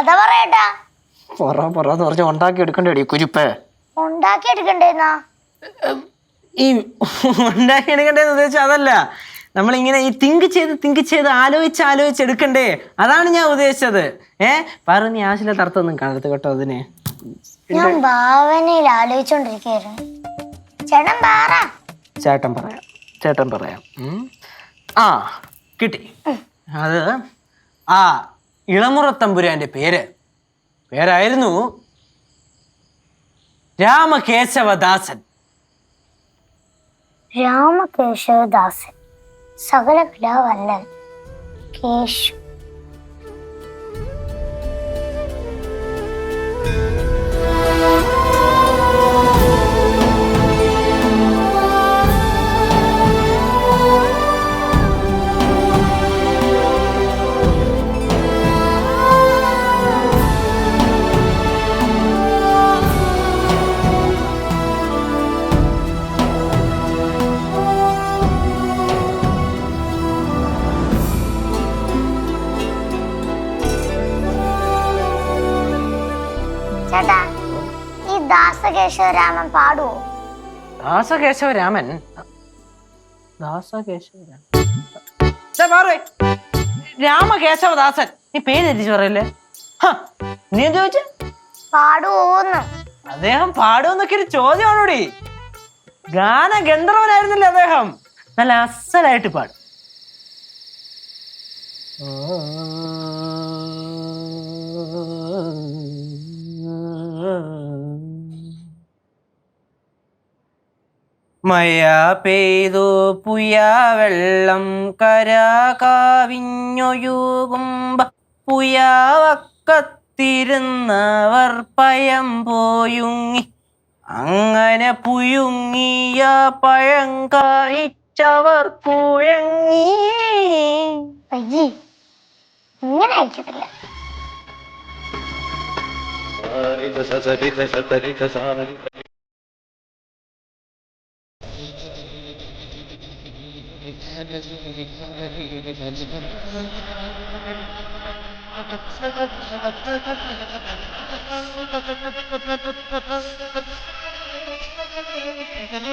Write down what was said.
കഥ പറയട്ടാ. പറ പറ എന്ന് പറഞ്ഞ ഉണ്ടാക്കി എടുക്കണ്ടേടി കുരിപ്പേ. ഉണ്ടാക്കി എടുക്കണ്ടേന്നാ? ഈ ഉണ്ടാക്കി എടുക്കണ്ടേന്ന് ഉദ്ദേശിച്ച അതല്ല. നമ്മളിങ്ങനെ ഈ തിങ്ക് ചെയ്ത് തിങ്ക് ചെയ്ത് ആലോചിച്ച് ആലോചിച്ച് എടുക്കണ്ടേ. അതാണ് ഞാൻ ഉദ്ദേശിച്ചത്. ഏ? പറ നീ ആശില തർത്തൊന്നും കാണരുത് കേട്ടോ അതിനെ. ഞാൻ ഭാവനയിൽ ആലോചിച്ചോണ്ടിരിക്കുകയായിരുന്നു. ചേട്ടൻ പാറ. ചേട്ടൻ പറയാം. ചേട്ടൻ പറയാം. ഉം. ആ കിട്ടി. അത് ആ ഇളമുറത്തമ്പുരാന്റെ പേര്. പേരായിരുന്നു രാമകേശവദാസൻ. രാമകേശവദാസൻ. സകല കലാവല്ലൻ കേശു. ചേട്ടാ ഈ ദാസകേശവരാമൻ പാടുവോ? ദാസകേശവരാമൻ? ദാസകേശവരാമൻ? ഛെ, മാറ്. രാമകേശവദാസൻ. നീ പേര് തിരിച്ചു പറയല്ലേ? ഹ, നീ എന്ത് ചോദിച്ചു? പാടുവോന്ന്. അദ്ദേഹം പാടുമെന്നൊക്കെ ഒരു ചോദ്യമാണോടി? ഗാന ഗന്ധർവനായിരുന്നില്ലേ അദ്ദേഹം? നല്ല അസലായിട്ട് പാടും. മയ പെയ്തു പുയാവെള്ളം വെള്ളം കര കാവിഞ്ഞൊഴുകുമ്പ പുയാവക്കത്തിരുന്നവർ പയം പോയുങ്ങി. അങ്ങനെ പുയുങ്ങിയ പഴം കായിച്ചവർ കുഴങ്ങി. അയ്യേ ഇങ്ങനെ